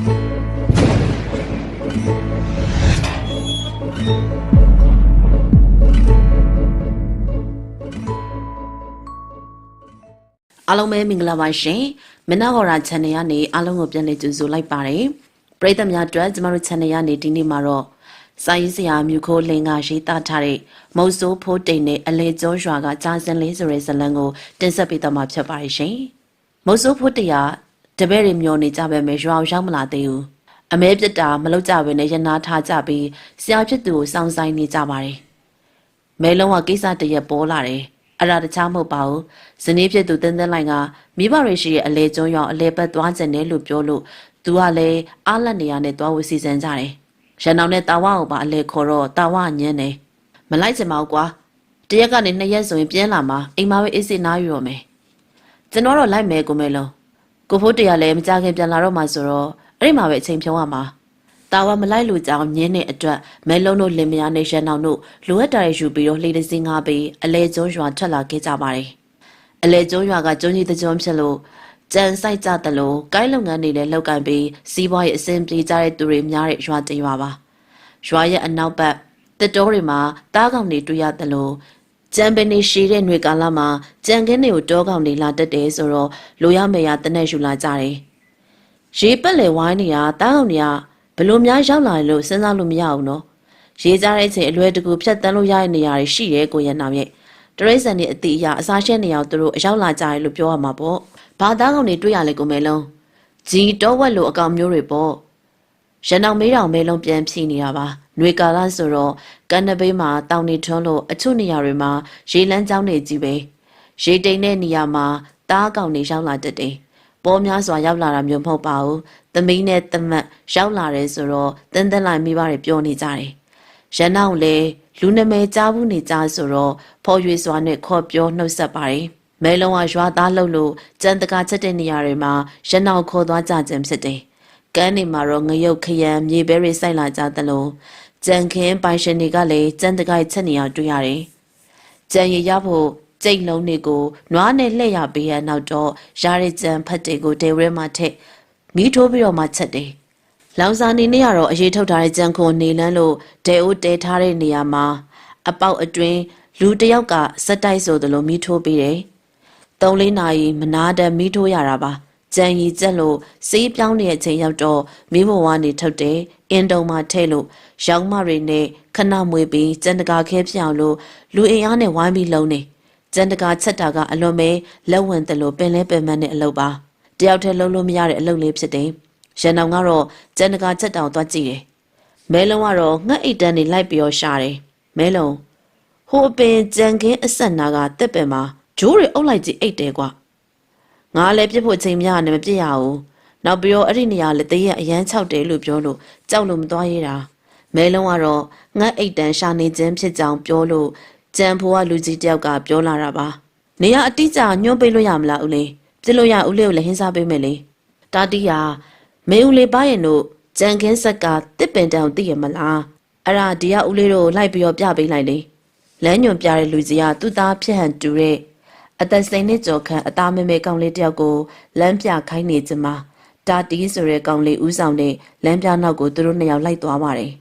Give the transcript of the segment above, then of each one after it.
အားလုံးပဲမင်္ဂလာပါရှင်မနက်ဟော်ရာ channel ကနေအားလုံးကိုပြန်လည်ကြိုဆိုလိုက်ပါတယ်ပရိသတ်များအတွက်ကျမတို့ channel ကနေဒီနေ့မှာတော့စာရေးဆရာမြူခိုးလင်ကရေးသားထားတဲ့မုတ်ဆိုးဖိုးတိန်နဲ့အလေကျော်ရွာကကြာစင်လေးဆိုတဲ့ဇာတ်လမ်းကိုတင်ဆက်ပေးတော့မှာဖြစ်ပါတယ်ရှင်မုတ်ဆိုးဖိုးတရာ တပည့်တွေမျောနေကြပဲမယ်ရွာအောင်ရောက်မလာသေးဘူးအမဲပြစ်တာမလုပ်ကြဘဲနဲ့ရနာထားကြပြီးဆရာဖြစ်သူကိုစောင့်ဆိုင်နေကြပါတယ်မဲလုံးကကိစ္စတရက်ပေါ်လာတယ်အဲ့ဒါတခြားမဟုတ်ပါဘူးဇနီးဖြစ်သူတင်းတင်းလိုင်ကမိဘတွေရှိရဲ့အလေကျွန်းရောင်အလေပတ်သွားကျင်တယ်လို့ပြောလို့သူကလည်းအားလက်နေရနဲ့သွားဝစီစဉ်ကြတယ်ရန်အောင်နဲ့တာဝကိုပါအလေခေါ်တော့တာဝညင်းတယ်မလိုက်ချင်ပါဘူးကွာတရက်ကနေနှစ်ရက်ဆိုရင်ပြင်းလာမှာအိမ်မှာပဲအေးစိနားယူရမယ်ကျွန်တော်တော့လိုက်မယ်ကိုမဲလုံး ကိုဖို့တရလည်းမကြခင်ပြန်လာတော့မှဆိုတော့အဲ့ဒီမှာပဲအချိန်ဖြုံးရမှာတာဝမလိုက်လို့ကြောင်းညင်းတဲ့အတွက်မဲလုံးတို့လင်မယားနဲ့ရန်အောင်တို့လိုအပ်တာတွေယူပြီးတော့လှေတစ်စင်းငါပြီးအလဲကျွန်းရွာထွက်လာခဲ့ကြပါတယ်။အလဲကျွန်းရွာကကျွန်းကြီးတစ်ကျွန်းဖြစ်လို့ကြံဆိုင်ကြတယ်လို့ကိုင်းလုပ်ငန်းတွေလည်းလောက်ကင်ပြီးစီးပွားရေးအဆင်ပြေကြတဲ့သူတွေများတဲ့ရွာတစ်ရွာပါ။ရွာရဲ့အနောက်ဘက်တစ်တိုးတွေမှာတားကောင်တွေတွေ့ရတယ်လို့ ကြံပင်နေရှိတဲ့ຫນွေကာလမှာကြံခင်းတွေကိုတောကောင်တွေလာတက်တယ်ဆိုတော့လိုရမယ်ရတနက်ယူလာကြတယ်။ရေပက်လေဝိုင်းနေတာတားကောင်တွေကဘလို့များရောက်လာတယ်လို့စဉ်းစားလို့မရဘူးနော်ရေးကြတဲ့အချိန်အလွယ်တကူဖြတ်တန်းလို့ရတဲ့နေရာတွေရှိရဲကိုရနာရဲ့တရိษံတွေအတိအရအစားရှင်းနေအောင်သူတို့အရောက်လာကြတယ်လို့ပြောရမှာပေါ့ဘာသားကောင်တွေတွေ့ရလဲကိုမဲလုံးဂျီတော့ဝက်လိုအကောင်မျိုးတွေပေါ့ ရန်အောင်မေးတော်မဲလုံးပြန်ဖြီးနေတာပါຫນွေကာလဆိုတော့ကန်နဘေးမှာတောင်နေထွန်းလို့အချို့နေရာတွေမှာရေလန်းကြောင်းနေကြီးပဲရေတိမ်တဲ့နေရာမှာတားကောင်တွေရောက်လာတတ်တယ်ပေါ်များစွာရောက်လာတာမျိုးမဟုတ်ပါဘူး။သမီးနဲ့တမတ်ရောက်လာတယ်ဆိုတော့တင်းတင်းလိုက်မိဘတွေပြောနေကြတယ်။ရန်အောင်လေလူနမဲကြားဘူးနေကြဆိုတော့ဖော်ရွေစွာနဲ့ခေါ်ပြောနှုတ်ဆက်ပါတယ်။မဲလုံးကရွာသားလှုပ်လို့ကြံတကာချက်တဲ့နေရာတွေမှာရန်အောင်ခေါ်သွားကြခြင်းဖြစ်တယ်။ ကန်းနေမှာတော့ငရုတ်ခရံမြေပဲတွေစိုက်လာကြသလိုကြံခင်းပိုင်ရှင်တွေကလည်းကြံတကာချက်နေအောင်တွေ့ရတယ်။ကြံရရဖို့ကြိတ်လုံးတွေကိုနွားနဲ့လှည့်ရပေးရနောက်တော့ရရကြံဖတ်တွေကိုဒေဝရဲမှာထက်မီးထိုးပြီးတော့မှချက်တယ်။လောင်စာနေနဲ့ကတော့အရေးထုတ်ထားတဲ့ကြံခွန်နေလန်းလို့ဒဲအိုးတဲထားတဲ့နေရာမှာအပေါက်အတွင်းလူတစ်ယောက်ကစက်တိုက်ဆိုသလိုမီးထိုးပေးတယ်။သုံးလေးနာရီမနာတဲ့မီးထိုးရတာပါ။ ကြံရီကျက်လို့စေးပြောင်းနေတဲ့အချိန်ရောက်တော့မီးဘဝနေထုတ်တယ်။အင်တုံမှာထဲလို့ရောင်မတွေနဲ့ခဏမွေပြီးကြံတကာခဲပြောင်လို့လူအင်အားနဲ့ဝိုင်းပြီးလုံးနေ။ကျန်တကာချက်တာကအလွန်ပဲလက်ဝင်တယ်လို့ပင်လဲပင်မနဲ့အလုပ်ပါတယောက်တည်းလုံးလို့မရတဲ့အလုပ်လေးဖြစ်တယ်ရန်အောင်ကတော့ကျန်တကာချက်တောင်သွားကြည့်တယ်မဲလုံးကတော့ငှက်အိတ်တန်းနေလိုက်ပြီးတော့ရှာတယ်မဲလုံးဟိုအပင်ကြံခင်းအဆက်နာကတက်ပင်မှာဂျိုးတွေအုပ်လိုက်ကြည့်အိတ်တယ်ကွာ ငါလည်းပြစ်ဖို့ချိန်များနဲ့မပြစ်ရဘူးနောက်ပြီးတော့အဲ့ဒီနေရာလေတရက်အရန်၆တယ်လို့ပြောလို့ကြောက်လို့မသွားရတာမဲလုံးကတော့ငှက်အိတ်တန်းရှာနေခြင်းဖြစ်ကြောင်ပြောလို့ကြံဖိုးကလူကြီးတယောက်ကပြောလာတာပါနေရအတိအကျညွှန်းပေးလို့ရမလားဦးလေးပြစ်လို့ရဦးလေးကိုလည်းဟင်းစားပေးမယ်လေတာတီယာမေဦးလေးပါရင်တို့ကြံခင်းဆက်ကတစ်ပင်တောင်သိရမလားအဲ့ဒါဒီကဦးလေးတို့လိုက်ပြီးတော့ပြပေးလိုက်လေလမ်းညွန်ပြတဲ့လူကြီးကသူ့သားဖြစ်ဟန်တူတဲ့ အသက်စိန်နဲ့ကြော်ခန့်အသားမဲမဲကောင်လေးတယောက်ကိုလမ်းပြခိုင်းနေကြမှာတာတီဆိုတဲ့ကောင်လေးဦးဆောင်တဲ့လမ်းပြနောက်ကိုသူတို့နှစ်ယောက်လိုက်သွားပါတယ်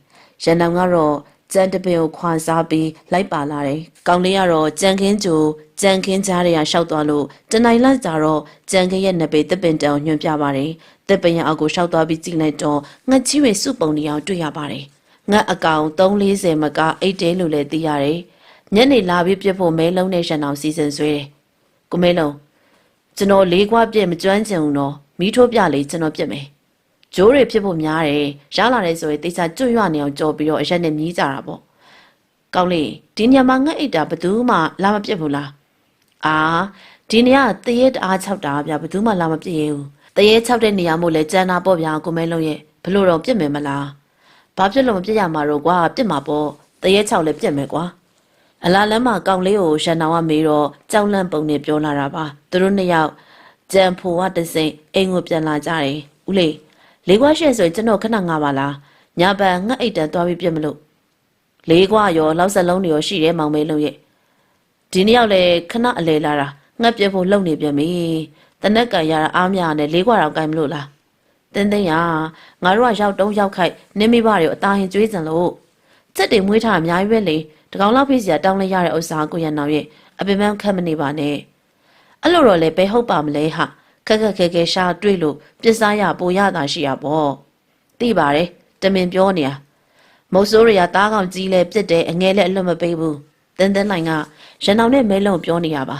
ရန်တောင်ကတော့ကြံတပင်ကိုခွာစားပြီးလိုက်ပါလာတယ်။ကောင်လေးကတော့ကြံခင်းကြိုကြံခင်းကြားတွေကရှောက်သွားလို့တနိုင်လိုက်ကြတော့ကြံခင်းရဲ့နဘေတစ်ပင်တောင်ညွှန်ပြပါတယ်။တစ်ပင်ရအောက်ကိုရှောက်သွားပြီးကြည့်လိုက်တော့ငှက်ကြီးတွေစုပုံနေအောင်တွေ့ရပါတယ်။ငှက်အကောင်340မကအိတ်တဲလို့လည်းသိရတယ်။ညနေလာပြီးပြစ်ဖို့မဲလုံးနဲ့ရှန်အောင်စီစဉ်ဆွဲတယ်။ ကိုမဲလုံးကျွန်တော်လေးခွားပြည့်မကျွမ်းကျင်ဘူးနော်မီးထိုးပြလေကျွန်တော်ပြစ်မယ်။ဂျိုးတွေဖြစ်ဖို့များတယ်ရလာတယ်ဆိုရင်တေချာကျွတ်ရွနေအောင်ကြော်ပြီးတော့အရက်နဲ့မြည်ကြတာပေါ့ကောင်းလေးဒီညမှာငှက်အိတ်တာဘသူမှလာမပြစ်ဘူးလားအာဒီနေ့ကတရေတအား၆တာဗျဘသူမှလာမပြစ်ရဘူးတရေ၆တဲ့နေရာမို့လဲကြမ်းတာပေါ့ဗျာကိုမဲလုံးရဲ့ဘလို့တော့ပြစ်မယ်မလားဘာဖြစ်လို့မပြစ်ရမှာတော့ကွာပြစ်မှာပေါ့တရေ၆လဲပြစ်မယ်ကွာ အလားလမ်းမှာကောင်လေးကိုရှန်နောင်ကမေးတော့ကြောက်လန့်ပုံနဲ့ပြောလာတာပါသူတို့နှစ်ယောက်ကြံဖိုကတစိမ့်အိမ်ကိုပြန်လာကြတယ်ဦးလေးလေးခွားရှက်ဆိုရင်ကျွန်တော်ခဏငါပါလားညာပန်ငှက်အိတ်တန်သွားပြီးပြစ်မလို့လေးခွားရောလောက်စလုံးတွေရောရှိတယ်မောင်မဲလုံးရဲ့ဒီနေ့ရောက်လေခဏအလဲလာတာငှက်ပြစ်ဖို့လုံနေပြန်ပြီတနက်ကန်ရတာအားမရနဲ့လေးခွားတော့ကိုင်မလို့လားတင်းတင်းရငါတို့ကရောက်တုံးရောက်ခိုက်နင်းမိဘတွေကိုအသားရင်ကျွေးစံလို့စက်တွေမွေးထားတာအများကြီးပဲလေ တကောင်လောက်ဖြစ်စရာတောင်းလိုက်ရတဲ့ဥစ္စာကိုရန်အောင်ရဲ့အပင်ပန်းခတ်မနေပါနဲ့အဲ့လိုတော့လေဘယ်ဟုတ်ပါမလဲဟာခက်ခက်ခဲခဲရှာတွေ့လို့ပြစ်စားရပိုရတာရှိရပေါ့သိပါတယ်တမင်ပြောနေတာမုတ်ဆိုးရရတားကောင်ကြီးလဲပြစ်တယ်အငဲလဲအလွတ်မပေးဘူးတင်းတင်းလိုင်ကရန်အောင်နဲ့မဲလုံးပြောနေရပါ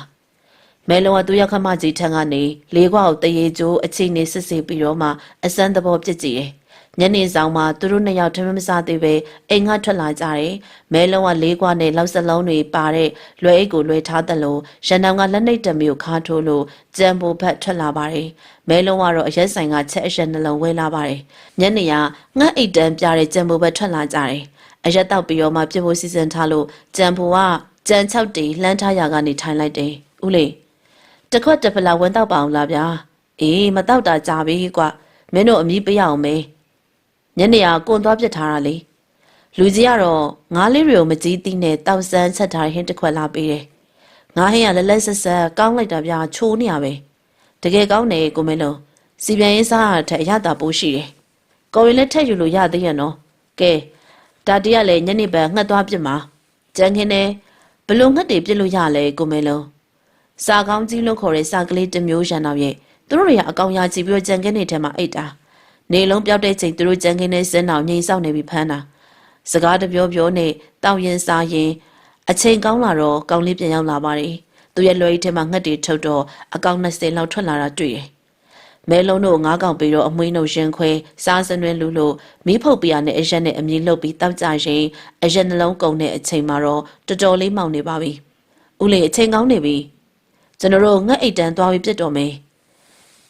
မဲလုံးကသူ့ရောက်ခမကြီးထံကနေလေးခွာကိုတရေကျိုးအချိန်နေစစ်စစ်ပြီးတော့မှအစမ်းသဘောပြစ်ကြည့်တယ်။ ညနေဆောင်မှာသူတို့နှစ်ယောက်ထမင်းမစားသေးပဲအိမ်ကထွက်လာကြတယ်။မဲလုံးကလေးခွာနဲ့လောက်စလုံးတွေပါတဲ့လွယ်အိတ်ကိုလွယ်ထားတယ်လို့ရန်တောင်ကလက်နှိပ်တမျိုးခါထိုးလို့ကြံပိုဖက်ထွက်လာပါတယ်။မဲလုံးကတော့အရက်ဆိုင်ကချက်အရက်နှလုံးဝဲလာပါတယ်။ညနေကငှက်အိတ်တန်းပြတဲ့ကြံပိုဖက်ထွက်လာကြတယ်။အရက်တောက်ပြီးတော့မှပြစ်ဖို့စီစဉ်ထားလို့ကြံပိုကကြံ၆တီလှမ်းထားရကနေထိုင်လိုက်တယ်။ဦးလေးတခွက်တစ်ဖလာဝင်တော့ပါအောင်လားဗျာအေးမတော့တာကြာပြီကွာမင်းတို့အမီးပေးရအောင်မေ ညနေကကွန်သွားပြစ်ထားတာလေလူကြီးကတော့ငါးလေးတွေကိုမကြီးသီးနဲ့တောက်ဆန်းချက်ထားတဲ့ဟင်းတစ်ခွက်လာပေးတယ်ငါဟင်းကလက်လက်ဆက်ဆက်ကောင်းလိုက်တာဗျာချိုးနေရပဲတကယ်ကောင်းတယ်ကိုမင်းလုံးစီပြန်ရေးစားရတဲ့အရတာပိုးရှိတယ်ကိုရင်လည်းထက်ယူလို့ရသေးရဲ့နော်ကဲဒါတည်းကလည်းညနေပန်ငှက်သွားပြစ်မှာကြမ်းခင်းနဲ့ဘလို့ငှက်တွေပြစ်လို့ရလဲကိုမင်းလုံးစာကောင်းကြီးလို့ခေါ်တဲ့စာကလေးတစ်မျိုးရန်တော့ရဲ့သူတို့တွေကအကောင်ရကြည့်ပြီးတော့ကြံကင်းနေထဲမှာအိတ်တာ နေလုံးပြောက်တဲ့ချိန်သူတို့ကြံကင်းနေစင်းအောင်ငိန်ဆောက်နေပြီးဖမ်းတာစကားတပြောပြောနဲ့တောက်ရင်စားရင်အချိန်ကောင်းလာတော့ကောင်းလေးပြန်ရောက်လာပါတယ်သူရဲ့လွယ်အိတ်ထဲမှာငှက်တွေထုတ်တော့အကောင်20လောက်ထွက်လာတာတွေ့တယ်မဲလုံးတို့ငါးကောင်ပြီးတော့အမွှေးနှုတ်ရင်ခွဲစားစနွင်းလူလို့မီးဖုတ်ပြရနဲ့အရက်နဲ့အမြည်လှုပ်ပြီးတောက်ကြရင်အရက်နှလုံးကုန်တဲ့အချိန်မှာတော့တော်တော်လေးမှောင်နေပါပြီဦးလေးအချိန်ကောင်းနေပြီကျွန်တော်တို့ငှက်အိတ်တန်းသွားပြီးပြစ်တော်မယ်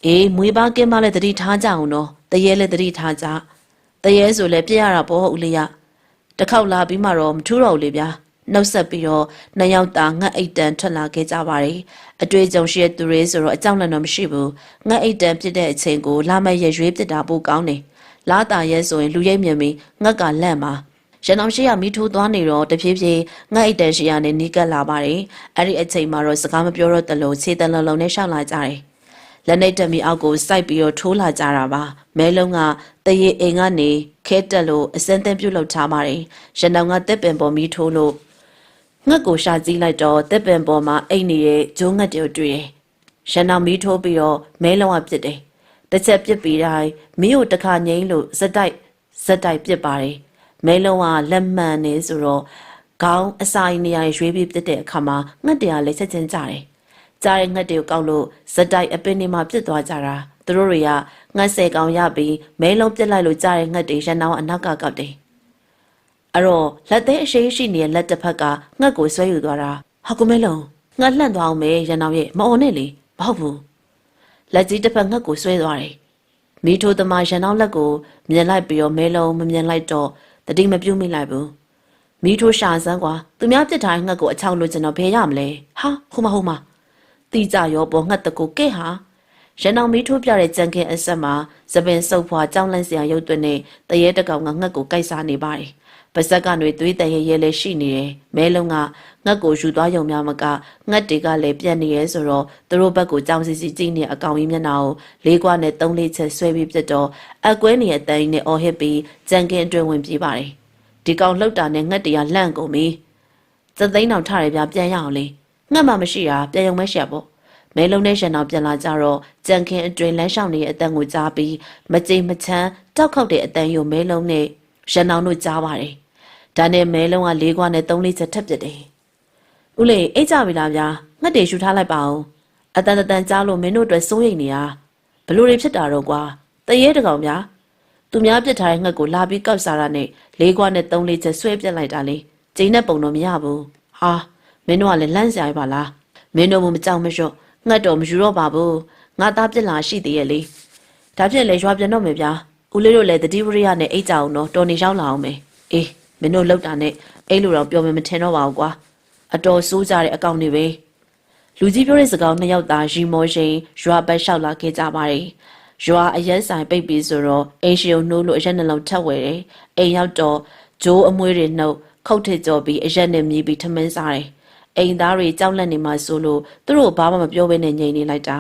အေးမွေးပါကင်းမလည်းတတိထားကြအောင်နော် တရေလည်းတတိထားကြတရေဆိုလည်းပြစ်ရတာပေါ့ဦးလေးရတစ်ခေါက်လာပြီးမှတော့မထူးတော့ဘူးလေဗျာနှုတ်ဆက်ပြီးတော့နှစ်ယောက်သားငှက်အိတ်တန်းထွက်လာခဲ့ကြပါတယ်အတွေ့အကြုံရှိတဲ့သူတွေဆိုတော့အကြောင်းလည်းတော့မရှိဘူးငှက်အိတ်တန်းပြစ်တဲ့အချိန်ကိုလာမရရွေးပြစ်တာပိုကောင်းတယ်လာတာရဲဆိုရင်လူရိပ်မြင်ပြီးငှက်ကလန့်မှာရန်အောင်ရှိရမီထိုးသွားနေတော့တဖြည်းဖြည်းငှက်အိတ်တန်ရှိရနဲ့နီးကပ်လာပါတယ်။အဲ့ဒီအချိန်မှာတော့စကားမပြောတော့တလို့ခြေတလုံးလုံးနဲ့ရှောက်လာကြတယ်။ လက်နေတက်မီအောက်ကိုစိုက်ပြီးတော့ထိုးလာကြတာပါ။မဲလုံးကတရေအိမ်ကနေခဲတက်လို့အစင်းသင်းပြုတ်လောက်ထားပါတယ်။ရန်အောင်ကတက်ပင်ပေါ်မီထိုးလို့ငှက်ကိုရှာကြည့်လိုက်တော့တက်ပင်ပေါ်မှာအိတ်နေတဲ့ဂျုံငှက်တွေကိုတွေ့တယ်။ရန်အောင်မီထိုးပြီးတော့မဲလုံးကပြစ်တယ်။တစ်ချက်ပြစ်ပြီးတိုင်းမီးကိုတစ်ခါငိမ့်လို့ဇက်တိုက်ဇက်တိုက်ပြစ်ပါတယ်။မဲလုံးကလက်မှန်နေဆိုတော့ခေါင်းအစာရင်နေရာရွေးပြီးပြစ်တဲ့အခါမှာငှက်တရားလည်းချက်ချင်းကြတယ်။ ကြားတဲ့ငှက်တွေကိုကောက်လို့ဇက်တိုက်အပင်တွေမှာပြစ်သွားကြတာ။သူတို့တွေကငှက်ဆယ်ကောင်ရပြီးမဲလုံးပြစ်လိုက်လို့ကြားတဲ့ငှက်တွေရန်အောင်အနောက်ကကောက်တယ်။အဲ့တော့လက်သေးအရှိရှိနေတဲ့လက်တစ်ဖက်ကငှက်ကိုဆွဲယူသွားတာဟာကိုမဲလုံးငှက်လှန့်သွားအောင်မဲရန်အောင်ရဲ့မအော်နဲ့လေမဟုတ်ဘူးလက်ကြီးတစ်ဖက်ငှက်ကိုဆွဲသွားတယ်မီထိုသမားရန်အောင်လက်ကိုမြင်လိုက်ပြီးတော့မဲလုံးမမြင်လိုက်တော့တတိမပြုတ်မိလိုက်ဘူးမီထိုရှာစမ်းကွာသူများပြစ်ထားတဲ့ငှက်ကိုအချောက်လို့ကျွန်တော်ဘယ်ရမလဲဟာဟိုမဟိုမ တီကြရောပေါ်ငှက်တကူကဲ့ဟာရန်အောင်မီထိုပြတဲ့ကြံကင်အဆက်မှာသပင်စုပ်ဖွာကြောင်းလန့်စရာရုပ်သွင်းနဲ့တရေတကောင်ကငှက်ကိုကိုက်စားနေပါတယ်ပါဇက်ကနေသွေးတန်ရဲရဲလေးရှိနေတယ်မဲလုံးကငှက်ကိုယူသွားရုံများမကငှက်တွေကလည်းပြက်နေရဲဆိုတော့သူတို့ဘက်ကိုကြောင်စီစီကြည့်နေအကောင်ကြီးမျက်နှာကိုလေးကွာနဲ့သုံးလေးချက်ဆွဲပြီးပြတ်တော့အကွဲနေတဲ့အတန်းကြီးနဲ့အော်ဟစ်ပြီးကြံကင်အတွင်းဝင်ပြေးပါတယ်ဒီကောင်လှုပ်တာနဲ့ငှက်တွေကလန့်ကုန်ပြီသသိန်းအောင်ထားရပြပြန်ရအောင်လေ ငှက်မှမရှိတာပြန်ရုံမဲရှာပေါ့မဲလုံးနဲ့ရှန်အောင်ပြန်လာကြတော့ကြံခင်အတွင်လမ်းလျှောက်နေတဲ့အတန်ကိုကြားပြီးမကြိမ်မချမ်းတောက်ခောက်တဲ့အတန်ယိုမဲလုံးနဲ့ရှန်အောင်တို့ကြားပါတယ်။ဒါနဲ့မဲလုံးကလေးခွာနဲ့သုံးလေးချက်ထပ်ပြစ်တယ်။ဦးလေးအိတ်ကြပြီလားဗျာငှက်တွေရှူထားလိုက်ပါဦး။အတန်တန်ကြားလို့မင်းတို့အတွက်စိုးရိမ်နေတာဘလို့တွေဖြစ်တာတော့ကွာ။တရေတကောင်ဗျာ။သူများပြစ်ထားတဲ့ငှက်ကိုလာပြီးကောက်စားတာနဲ့လေးခွာနဲ့သုံးလေးချက်ဆွဲပြစ်လိုက်တာလေ။ကျိန်းတဲ့ပုံတော့မရဘူး။ဟာ မင်းတို့ကလည်းလန့်စရာပါလား။မင်းတို့မကြောက်မလျှော့ငှက်တော့မယူတော့ပါဘူးငါသားပြစ်လာရှိသေးရဲ့လေဒါဖြင့်လေရွာပြန်တော့မယ်ဗျာဦးလေးတို့လည်းတတိဝရိယနဲ့အိတ်ကြအောင်တော့တော်နေရောက်လာအောင်မယ်အေးမင်းတို့လောက်တာနဲ့အိတ်လိုတော့ပြောမယ်မထင်တော့ပါဘူးကွာအတော်စိုးကြတဲ့အကောင့်တွေပဲလူကြီးပြောတဲ့စကားနှစ်ယောက်သားရီမောရှင်ရွာဘက်လျှောက်လာခဲ့ကြပါတယ်ရွာအရက်ဆိုင်ပိတ်ပြီးဆိုတော့အိမ်ရှိုံနှိုးလို့အရက်နှလုံးထက်ဝယ်တယ်အိမ်ရောက်တော့ဂျိုးအမွှေးတွေနှုတ်ခုတ်ထစ်ကြော်ပြီးအရက်နဲ့မြည်ပြီးထမင်းစားတယ် အိမ်သားတွေကြောက်လန့်နေမှဆိုလို့သူတို့ဘာမှမပြောဘဲနဲ့ငြိမ်နေလိုက်တာ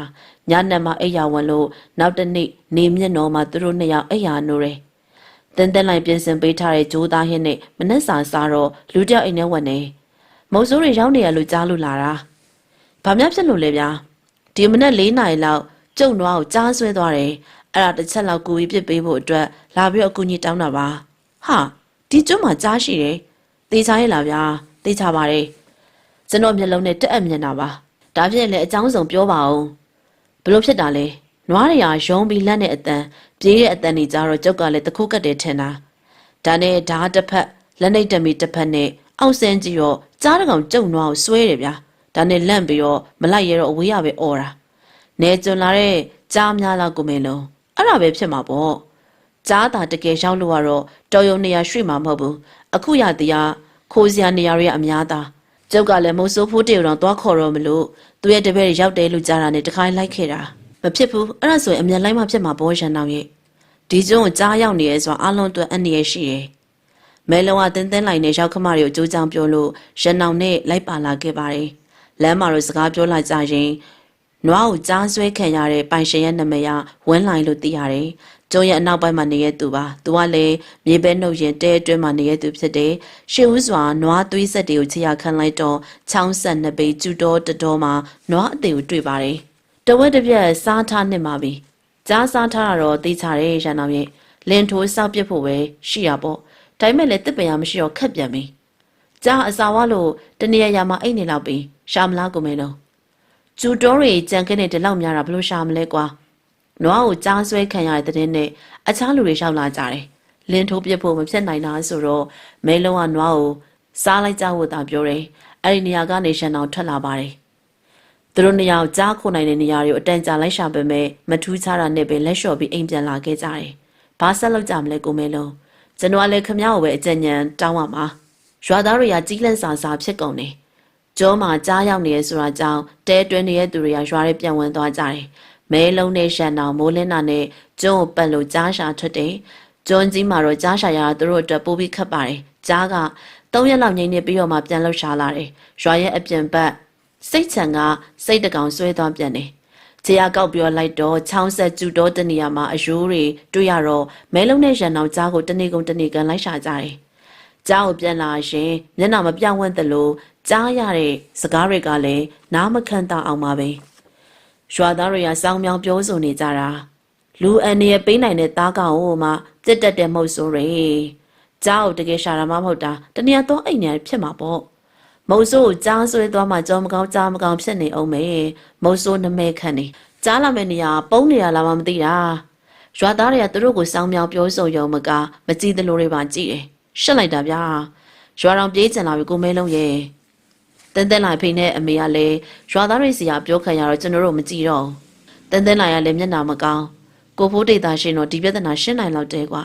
ညနေမှအိယာဝင်လို့နောက်တစ်နေ့နေမျက်နှာမှာသူတို့နှစ်ယောက်အိယာနိုးတယ်တင်းတင်းလိုက်ပြင်ဆင်ပေးထားတဲ့ဂျိုးသားဟင်းနဲ့မနှက်စာစားတော့လူတယောက်အိမ်ထဲဝင်နေမုံစိုးတွေရောက်နေရလို့ကြားလို့လာတာဘာများဖြစ်လို့လဲဗျာဒီမနက်၄နာရီလောက်ကျုံနွားကိုကြားဆွဲသွားတယ်အဲ့ဒါတစ်ချက်လောက်ကူပြီးပြစ်ပေးဖို့အတွက်လာပြီးတော့အကူကြီးတောင်းတာပါဟာဒီကျွန်းမှာကြားရှိတယ်သေချာရဲ့လားဗျာသေချာပါတယ် ကျွန်တော်မျက်လုံးနဲ့တက်အပ်မြင်တာပါဒါဖြင့်လည်းအကြောင်းစုံပြောပါဦးဘလို့ဖြစ်တာလဲနွားတွေကရုံပြီးလက်နဲ့အတန်ပြေးတဲ့အတန်တွေကြတော့ကျုပ်ကလည်းတခုတ်ကတ်တယ်ထင်တာဒါနဲ့ဓာတ်တစ်ဖက်လက်နှိပ်တမီတစ်ဖက်နဲ့အောက်ဆင်းကြည့်တော့ကြားတကောင်ကျုံနွားကိုဆွဲတယ်ဗျာဒါနဲ့လန့်ပြီးတော့မလိုက်ရတော့အဝေးရပဲអော်တာနေကျွန်းလာတဲ့ကြားများလောက်ကိုမင်းလုံးအဲ့ဒါပဲဖြစ်မှာပေါ့ကြားတာတကယ်ရောက်လို့ကတော့တော်ရုံနေရာရွှေ့မှာမဟုတ်ဘူးအခုရတရားခိုးစရာနေရာတွေကအများသား ကျုပ်ကလည်းမုတ်ဆိုးဖိုးတေတော်သွားခေါ်တော့မလို့သူရဲ့တပည့်တွေရောက်တယ်လို့ကြားတာနဲ့တခိုင်းလိုက်ခဲ့တာမဖြစ်ဘူးအဲ့ဒါဆိုရင်အမြန်လိုက်မှဖြစ်မှာဘောရန်အောင်ရဲ့ဒီကျုံကိုကြားရောက်နေရဲဆိုတော့အလုံးအတွက်အန္တရာယ်ရှိတယ်မဲလုံးကတင်းတင်းလိုက်နဲ့ရောက်ခမတွေကိုအကျိုးကြောင့်ပြောလို့ရန်အောင်နဲ့လိုက်ပါလာခဲ့ပါတယ်လမ်းမှာတော့စကားပြောလိုက်ကြရင်နွားကိုကြားဆွဲခံရတဲ့ပိုင်ရှင်ရဲ့နာမည်ကဝင်းလိုင်လို့သိရတယ်။ ကျုံရဲ့အနောက်ပိုင်းမှာနေရသူပါ။သူကလည်းမြေပဲနှုတ်ရင်တဲအတွင်းမှာနေရသူဖြစ်တယ်။ရှေ့ဦးစွာနွားသွေးဆက်တွေကိုခြေရခံလိုက်တော့ချောင်းဆက်နှစ်ပေကျူတော်တတော်မှာနွားအသေးကိုတွေ့ပါတယ်။တဝက်တစ်ပြက်စားထားနှစ်မှာပြီ။ကြားစားထားတာတော့သိချတယ်ရန်အောင်ရဲ့လင်ထိုးစောက်ပြစ်ဖို့ပဲရှိရပေါ့။ဒါပေမဲ့လည်းတစ်ပံရမရှိတော့ခက်ပြန်ပြီ။ကြားအစာဝါလို့တနေရာရာမှာအိတ်နေလောက်ပြီ။ရှာမလားကိုမဲလုံး။ကျူတော်တွေကြံခဲ့တဲ့ဒီလောက်များတာဘလို့ရှာမလဲကွာ နွားကိုကြားဆွဲခံရတဲ့တဲ့နဲ့အခြားလူတွေရှောက်လာကြတယ်လင်းထိုးပြစ်ဖို့မဖြစ်နိုင်တာဆိုတော့မဲလုံးကနွားကိုစားလိုက်ကြဖို့သာပြောတယ်အဲ့ဒီနေရာကနေရှန်အောင်ထွက်လာပါတယ်သူတို့နှစ်ယောက်ကြားခုနိုင်တဲ့နေရာတွေကိုအတန်ကြာလိုက်ရှာပေမဲ့မထူးခြားတာနဲ့ပဲလက်လျှော်ပြီးအိမ်ပြန်လာခဲ့ကြတယ်ဘာဆက်လုပ်ကြမလဲကိုမဲလုံးကျွန်တော်လည်းခမ ्या ကိုပဲအကြံဉာဏ်တောင်းပါမှာရွာသားတွေကကြီးလက်စာစာဖြစ်ကုန်တယ်ကျောမှာကြားရောက်နေရဆိုတာကြောင့်တဲတွင်းနေတဲ့သူတွေကရွာရဲပြန်ဝင်သွားကြတယ်။ မဲလုံးနဲ့ရှန်တောင်မိုးလင်းတာနဲ့ကျွန်းကိုပတ်လို့ကြားရှာထွက်တယ်။ကျွန်းကြီးမှာတော့ကြားရှာရတာသူတို့အတွက်ပိုပြီးခက်ပါတယ်။ကြားက၃ရက်လောက်ငိမ့်နေပြီးတော့မှပြန်လှုပ်ရှားလာတယ်။ရွာရဲ့အပြင်ဘက်စိတ်ချံကစိတ်တကောင်ဆွဲသွားပြန်တယ်။ခြေရကောက်ပြောလိုက်တော့ချောင်းဆက်ကျူတော့တနေရာမှာအယိုးတွေတွေ့ရတော့မဲလုံးနဲ့ရန်အောင်ကြားကိုတနေကုန်တနေကန်လိုက်ရှာကြတယ်။ကြားကိုပြန်လာရင်မျက်နှာမပြောင်းဝန့်သလိုကြားရတဲ့စကားတွေကလည်းနားမခံတာအောင်ပါပဲ ရွာသားတွေကစောင်းမြောင်ပြောဆိုနေကြတာလူအန်ရပေးနိုင်တဲ့သားကောင်ကိုမှပြစ်တက်တဲ့မဟုတ်ဆိုရယ်ကြားကိုတကယ်ရှာတာမှမဟုတ်တာတနည်းတော့အိမ်ညာဖြစ်မှာပေါ့မုံဆိုးကိုကြားဆွဲသွားမှကြောမကောင်းကြားမကောင်းဖြစ်နေအောင်မေမုံဆိုးနမဲခံနေကြားလာမယ့်နေရာပုံးနေရလားမသိတာရွာသားတွေကသူတို့ကိုစောင်းမြောင်ပြောဆိုရုံမကမကြည့်သလိုတွေပါကြည့်တယ်ရှက်လိုက်တာဗျာရွာတော်ပြေးချင်လာပြီကိုမဲလုံးရဲ့ တင်းတင်းလိုက်ဖိနဲ့အမေကလည်းရွာသားတွေစီကပြောခံရတော့ကျွန်တော်တို့မကြည့်တော့တင်းတင်းလိုက်ကလည်းမျက်နှာမကောင်းကိုဖိုးဒေတာရှင်တော့ဒီပြဿနာရှင်းနိုင်လောက်တဲကွာ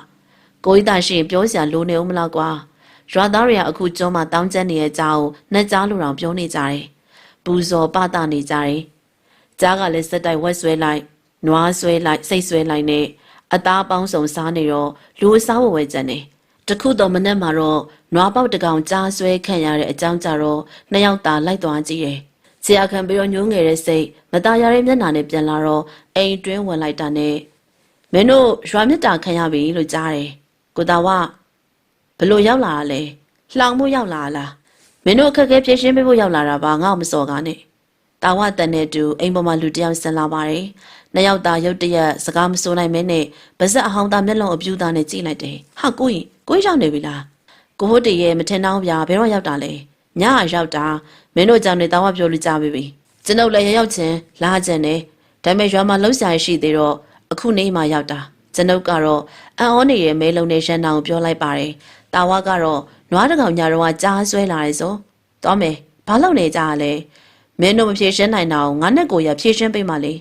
ကိုကြီးတာရှင်ပြောစရာလိုနေဦးမလားကွာရွာသားတွေကအခုကျွန်းမှာတောင်းကျမ်းနေရဲ့ကြားကိုနှက်ကြားလိုတောင်ပြောနေကြတယ်ပူဇော်ပတာနေကြတယ်ကြားကလည်းစက်တိုက်ဝက်ဆွဲလိုက်နွားဆွဲလိုက်စိတ်ဆွဲလိုက်နဲ့အသားပေါင်းစုံစားနေတော့လူအစားဝဝဲကြတယ် တခုတော့မနဲ့မှာတော့နွားပေါက်တကောင်ကြားဆွဲခံရတဲ့အကြောင်းကြတော့နှစ်ယောက်သာလိုက်သွားကြည့်တယ်။ဆရာခံပြီးတော့ညှိုးငယ်တဲ့စိတ်မตาရတဲ့မျက်နှာနဲ့ပြန်လာတော့အိမ်တွင်းဝင်လိုက်တာနဲ့မင်းတို့ရွာမြစ်တာခံရပြီလို့ကြားတယ်။ကိုတာဝဘလို့ရောက်လာတာလဲ။လှောင်မှုရောက်လာလား။မင်းတို့အခက်အခဲဖြေရှင်းပေးဖို့ရောက်လာတာပါငါ့မစော်ကားနဲ့။တာဝတန်တဲ့တူအိမ်ပေါ်မှာလူတယောက်ဆင်းလာပါတယ်။နှစ်ယောက်သားရုတ်တရက်စကားမစိုးနိုင်မဲနဲ့ပါဇက်အဟောင်းသားမျက်လုံးအပြူသားနဲ့ကြည့်လိုက်တယ်။ဟာကိုကြီး ကိုရောက်နေပြီလားကိုဟုတ်တည်းရဲ့မထင်တော့ဗျာဘယ်တော့ရောက်တာလဲညရောက်တာမင်းတို့ကြောင့်နေတောင်းဝပြောလို့ကြပြီပြီကျွန်ုပ်လည်းရရောက်ချင်းလာကြတယ်ဒါပေမဲ့ရွာမှာလှုပ်ရှားရှိသေးတော့အခုနေမှရောက်တာကျွန်ုပ်ကတော့အံ့ဩနေတဲ့မဲလုံးနဲ့ရန်တောင်ပြောလိုက်ပါတယ်တာဝါကတော့နွားတကောင်ညာတော့ကြားဆွဲလာတယ်ဆိုသွားမယ်ဘာလုပ်နေကြရလဲမင်းတို့မဖြေရှင်းနိုင်တော့ငါနဲ့ကိုရဖြေရှင်းပေးမှလေ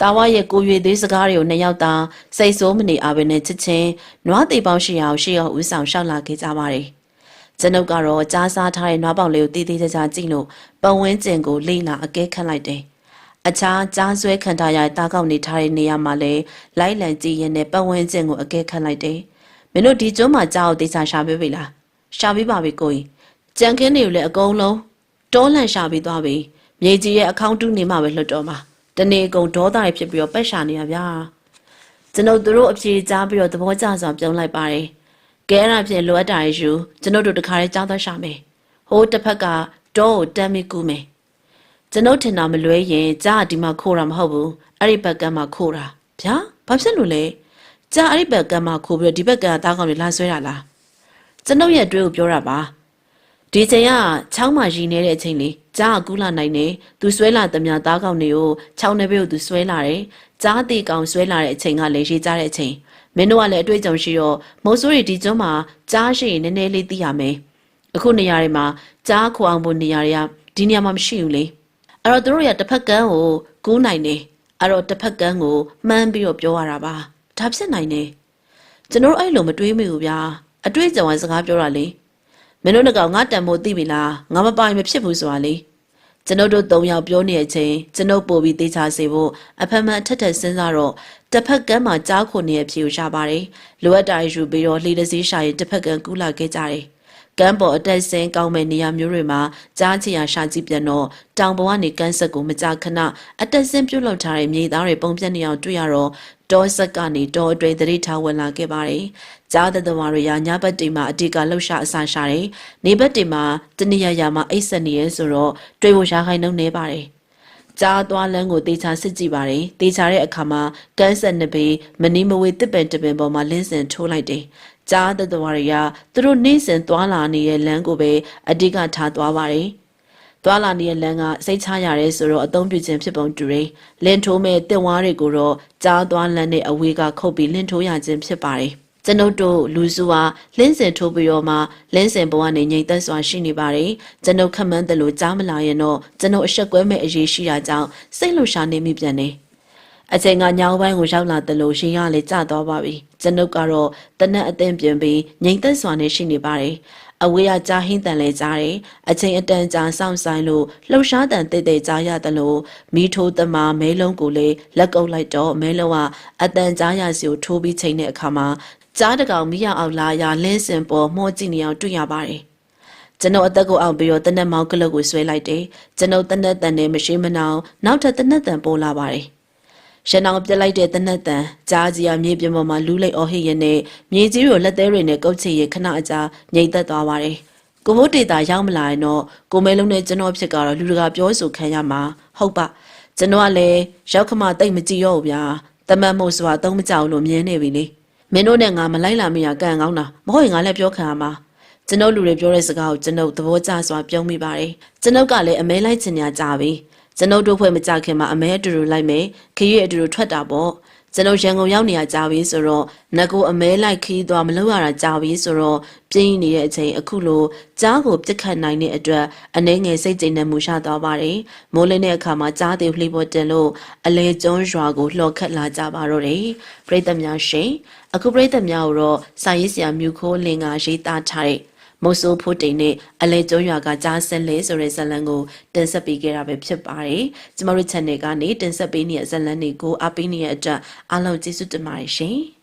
တာဝရဲ့ကိုရွေသေးစကားတွေကိုနှစ်ယောက်သာစိတ်ဆိုးမနေအားပဲနဲ့ချစ်ချင်းနွားသေးပေါင်းရှိအောင်ရှေ့အောင်ဦးဆောင်ရှောက်လာခဲ့ကြပါတယ်။ကျွန်ုပ်ကတော့ကြားစားထားတဲ့နွားပေါက်လေးကိုတည်တည်ကြကြကြည့်လို့ပတ်ဝန်းကျင်ကိုလိလာအကဲခတ်လိုက်တယ်။အခြားကြားဆွဲခံထားရတဲ့တားကောက်နေထားတဲ့နေရာမှာလည်းလိုက်လံကြည့်ရင်နဲ့ပတ်ဝန်းကျင်ကိုအကဲခတ်လိုက်တယ်။မင်းတို့ဒီကျွန်းမှာကြားကိုတေချာရှာပေးပြီလား။ရှာပေးပါပြီကိုကြီး။ကြံခင်းတွေကိုလည်းအကုန်လုံးတောလန့်ရှာပေးသွားပြီ။မြေကြီးရဲ့အကောင့်တူးနေမှပဲလွတ်တော့မှာ။ တနေ့ကုန်ဒေါသတွေဖြစ်ပြီးတော့ပက်ရှာနေရဗျာကျွန်ုပ်တို့အဖြေကြားပြီးတော့သဘောကျစွာပြုံးလိုက်ပါတယ်ကဲအဲ့ဒါဖြင့်လိုအပ်တာတွေယူကျွန်ုပ်တို့တခါလေးကြားသွားရှာမယ်ဟိုးတစ်ဖက်ကတောကိုတမ်းမိကူးမယ်ကျွန်ုပ်ထင်တာမလွဲရင်ကြားကဒီမှာခိုးတာမဟုတ်ဘူးအဲ့ဒီဘက်ကမှခိုးတာဗျာဘာဖြစ်လို့လဲကြားအဲ့ဒီဘက်ကမှခိုးပြီးတော့ဒီဘက်ကတားကောင်တွေလာဆွဲတာလားကျွန်ုပ်ရဲ့အတွေ့ကိုပြောတာပါ ဒီချိန်ကချောင်းမှာရည်နေတဲ့အချိန်လေးကြားကကူးလာနိုင်တယ်သူဆွဲလာသမျှသားကောင်တွေကိုချောင်းနေဘေးကိုသူဆွဲလာတယ်ကြားတီကောင်ဆွဲလာတဲ့အချိန်ကလည်းရေးကြတဲ့အချိန်မင်းတို့ကလည်းအတွေ့အကြုံရှိတော့မုတ်ဆိုးရီဒီကျွန်းမှာကြားရှိရင်နည်းနည်းလေးသိရမယ်အခုနေရာတွေမှာကြားခွအောင်ဖို့နေရာတွေကဒီနေရာမှာမရှိဘူးလေအဲ့တော့သူတို့ရတစ်ဖက်ကန်းကိုကူးနိုင်တယ်အဲ့တော့တစ်ဖက်ကန်းကိုမှန်းပြီးတော့ပြောရတာပါဒါဖြစ်နိုင်တယ်ကျွန်တော်တို့အဲ့လိုမတွေးမိဘူးဗျာအတွေ့အကြုံကစကားပြောတာလေ မင်းတို့နှစ်ကောင်ငါတန်မိုးသိပြီလားငါမပိုင်မဖြစ်ဘူးဆိုတာလေကျွန်ုပ်တို့၃ယောက်ပြောနေတဲ့အချိန်ကျွန်ုပ်ပို့ပြီးတေချာစေဖို့အဖက်မှန်ထက်ထက်စဉ်းစားတော့တစ်ဖက်ကမ်းမှာကြားခုနေရဲ့ဖြေကိုရှာပါတယ်လိုအပ်တာယူပြီးတော့လှေတစ်စီးရှာရင်တစ်ဖက်ကမ်းကူးလာခဲ့ကြတယ် ကမ်းပေါ်အတက်ဆင်းကောင်းမဲ့နေရာမျိုးတွေမှာကြားချင်ရရှာကြည့်ပြန်တော့တောင်ပေါ်ကနေကမ်းဆက်ကိုမကြာခဏအတက်ဆင်းပြုတ်လောက်ထားတဲ့မြေသားတွေပုံပြက်နေအောင်တွေ့ရတော့တောဆက်ကနေတောအတွင်းသတိထားဝင်လာခဲ့ပါတယ်။ကြားတဲ့သမားတွေရညဘက်တိမ်မှာအတိကလှုပ်ရှားအဆာရှာတယ်။နေဘက်တိမ်မှာတနည်းရရမှာအိတ်ဆက်နေရဲဆိုတော့တွေ့ဖို့ရှားခိုင်းနှုံနေပါတယ်။ကြားသွားလန်းကိုတေချာစစ်ကြည့်ပါတယ်။တေချာတဲ့အခါမှာကန်းဆက်နှစ်ပေမနီမဝေတစ်ပင်တစ်ပင်ပေါ်မှာလင်းစင်ထိုးလိုက်တယ်။ ကြားတဲ့သမားတွေကသူတို့နေစဉ်သွားလာနေတဲ့လမ်းကိုပဲအတိကထားသွားပါတယ်။သွာလာနေတဲ့လမ်းကစိတ်ချရတယ်ဆိုတော့အသုံးပြုခြင်းဖြစ်ပုံတူတယ်။လင်းထိုးမဲ့တင်ဝါးတွေကိုတော့ကြားသွားလမ်းနဲ့အဝေးကခုတ်ပြီးလင်းထိုးရခြင်းဖြစ်ပါတယ်။ကျွန်ုပ်တို့လူစုဟာလင်းစင်ထိုးပြီးတော့မှလင်းစင်ဘဝနဲ့ငြိမ်သက်စွာရှိနေပါတယ်။ကျွန်ုပ်ခက်မှန်းတယ်လို့ကြားမလာရင်တော့ကျွန်ုပ်အဆက်ကွဲမဲ့အရေးရှိတာကြောင့်စိတ်လှရှာနေမိပြန်တယ်။ အချိန်ကညောင်ပိုင်းကိုရောက်လာတယ်လို့ရှင်ရလည်းကြာသွားပါပြီကျွန်ုပ်ကတော့တနက်အသင်ပြင်ပြီးငိမ်သက်စွာနဲ့ရှိနေပါတယ်အဝေးကကြားဟင်းတန်လဲကြားတယ်အချိန်အတန်ကြာစောင့်ဆိုင်လို့လှုပ်ရှားတန်တိတ်တိတ်ကြားရတယ်လို့မိထိုးသမားမဲလုံးကိုလေလက်ကုပ်လိုက်တော့မဲလုံးကအတန်ကြားရစီကိုထိုးပြီးချိန်တဲ့အခါမှာကြားတကောင်မိရအောင်လာရလင်းစင်ပေါ်မှောကြည့်နေအောင်တွေ့ရပါတယ်ကျွန်တော်အသက်ကိုအောက်ပြီးတော့တနက်မောင်းကလပ်ကိုဆွဲလိုက်တယ်ကျွန်တော်တနက်တန်နဲ့မရှိမနှောင်နောက်ထပ်တနက်တန်ပေါ်လာပါတယ် ရန်အောင်ပြက်လိုက်တဲ့တနက်တန်ကြားကြီးရမြေပြင်ပေါ်မှာလူးလိုက်အော်ဟစ်ရနဲ့မြေကြီးကိုလက်သေးတွေနဲ့ကုတ်ချရခဏအကြာငြိမ်သက်သွားပါတယ်။ကိုမိုးတေတာရောက်မလာရင်တော့ကိုမဲလုံးနဲ့ကျွန်တော်ဖြစ်ကတော့လူတကာပြောဆိုခံရမှာဟုတ်ပါကျွန်တော်ကလည်းရောက်ခမတိတ်မကြည့်ရောဘူးဗျာတမတ်မို့ဆိုတာသုံးမကြောက်လို့မြင်နေပြီလေမင်းတို့နဲ့ငါမလိုက်လာမိရကန်ကောင်းတာမဟုတ်ရင်ငါလည်းပြောခံရမှာကျွန်တော်လူတွေပြောတဲ့စကားကိုကျွန်တော်သဘောကျစွာပြောမိပါတယ်ကျွန်တော်ကလည်းအမဲလိုက်ချင်ညာကြပြီ ကျွန်ုပ်တို့ဖွဲ့မကြခင်မှာအမဲအတူတူလိုက်မယ်ခရီးအတူတူထွက်တာပေါ့ကျွန်ုပ်ရန်ကုန်ရောက်နေရကြပြီဆိုတော့ငကိုအမဲလိုက်ခရီးသွားမလုပ်ရတာကြာပြီဆိုတော့ပြင်းနေတဲ့အချိန်အခုလိုကြားကိုပြစ်ခတ်နိုင်တဲ့အတွက်အနေငယ်စိတ်ကြည်နေမှုရှာသွားပါတယ်မိုးလင်းတဲ့အခါမှာကြားသေးလှိပေါ်တင်လို့အလေကျွန်းရွာကိုလှော်ခတ်လာကြပါတော့တယ်ပရိသတ်များရှင်အခုပရိသတ်များကိုတော့စာရေးဆရာမြူခိုးလင်ကရေးသားထားတဲ့ မိုးဆိုးဖို့တိန်နဲ့အလဲကျွန်းရွာကကြားဆက်လဲဆိုတဲ့ဇာတ်လမ်းကိုတင်ဆက်ပေးခဲ့တာပဲဖြစ်ပါတယ်။ကျမတို့ channel ကနေတင်ဆက်ပေးနေတဲ့ဇာတ်လမ်းတွေကိုအားပေးနေတဲ့အတွက်အားလုံးကျေးဇူးတင်ပါတယ်ရှင်။